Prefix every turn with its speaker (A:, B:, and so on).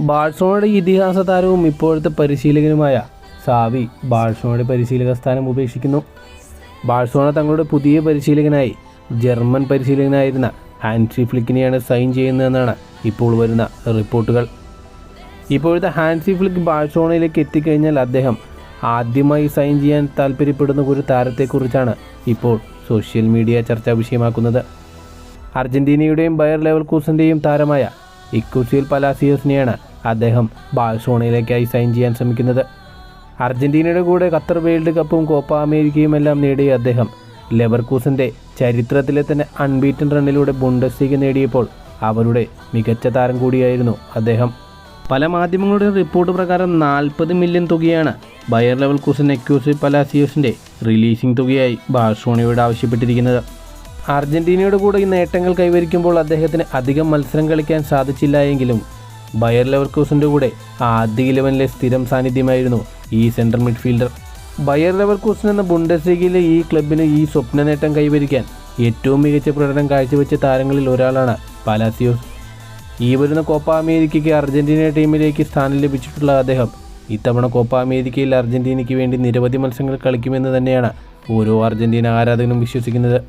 A: ബാഴ്സലോണയുടെ ഇതിഹാസ താരവും ഇപ്പോഴത്തെ പരിശീലകനുമായ സാവി ബാഴ്സോണയുടെ പരിശീലക സ്ഥാനം ഉപേക്ഷിക്കുന്നു. ബാഴ്സോണ തങ്ങളുടെ പുതിയ പരിശീലകനായി ജർമ്മൻ പരിശീലകനായിരുന്ന ഹാൻസി ഫ്ലിക്കിനെയാണ് സൈൻ ചെയ്യുന്നതെന്നാണ് ഇപ്പോൾ വരുന്ന റിപ്പോർട്ടുകൾ. ഇപ്പോഴത്തെ ഹാൻസി ഫ്ലിക്ക് ബാഴ്സോണയിലേക്ക് എത്തിക്കഴിഞ്ഞാൽ അദ്ദേഹം ആദ്യമായി സൈൻ ചെയ്യാൻ താല്പര്യപ്പെടുന്ന ഒരു താരത്തെക്കുറിച്ചാണ് ഇപ്പോൾ സോഷ്യൽ മീഡിയ ചർച്ചാ വിഷയമാക്കുന്നത്. അർജന്റീനയുടെയും ബയർ ലെവൽ കൂസിന്റെയും താരമായ ഇക്കുസിയൽ പലാസിയോസിനെയാണ് അദ്ദേഹം ബാഴ്സോണയിലേക്കായി സൈൻ ചെയ്യാൻ ശ്രമിക്കുന്നത്. അർജന്റീനയുടെ കൂടെ ഖത്തർ വേൾഡ് കപ്പും കോപ്പ അമേരിക്കയും എല്ലാം നേടിയ അദ്ദേഹം ലെവർക്കൂസിന്റെ ചരിത്രത്തിലെ തന്നെ അൺബീറ്റൻ റണ്ണിലൂടെ ബുണ്ടസ്ലീഗ് നേടിയപ്പോൾ അവരുടെ മികച്ച താരം കൂടിയായിരുന്നു അദ്ദേഹം. പല മാധ്യമങ്ങളുടെ റിപ്പോർട്ട് പ്രകാരം നാൽപ്പത് മില്യൺ തുകയാണ് ബയർ ലെവൽ കൂസൻ എക്യൂസി പലാസിയോസിന്റെ റിലീസിംഗ് തുകയായി ബാഴ്സോണയോട് ആവശ്യപ്പെട്ടിരിക്കുന്നത്. അർജന്റീനയുടെ കൂടെ ഈ നേട്ടങ്ങൾ കൈവരിക്കുമ്പോൾ അദ്ദേഹത്തിന് അധികം മത്സരം കളിക്കാൻ സാധിച്ചില്ല എങ്കിലും ബയർ ലെവർക്കൂസിന്റെ കൂടെ ആദ്യ ഇലവനിലെ സ്ഥിരം സാന്നിധ്യമായിരുന്നു ഈ സെൻട്രൽ മിഡ്ഫീൽഡർ ബയർ ലെവർക്കൂസൻ എന്ന ബുണ്ടസ്ലീഗയിലെ ഈ ക്ലബിന് ഈ സ്വപ്ന നേട്ടം കൈവരിക്കാൻ ഏറ്റവും മികച്ച പ്രകടനം കാഴ്ചവെച്ച താരങ്ങളിൽ ഒരാളാണ് പാലാസിയോസ് ഈ വരുന്ന കോപ്പ അമേരിക്കയ്ക്ക് അർജന്റീന ടീമിലേക്ക് സ്ഥാനം ലഭിച്ചിട്ടുള്ള അദ്ദേഹം ഇത്തവണ കോപ്പ അമേരിക്കയിൽ അർജന്റീനയ്ക്ക് വേണ്ടി നിരവധി മത്സരങ്ങൾ കളിക്കുമെന്ന് തന്നെയാണ് ഓരോ അർജന്റീന ആരാധകനും വിശ്വസിക്കുന്നത്.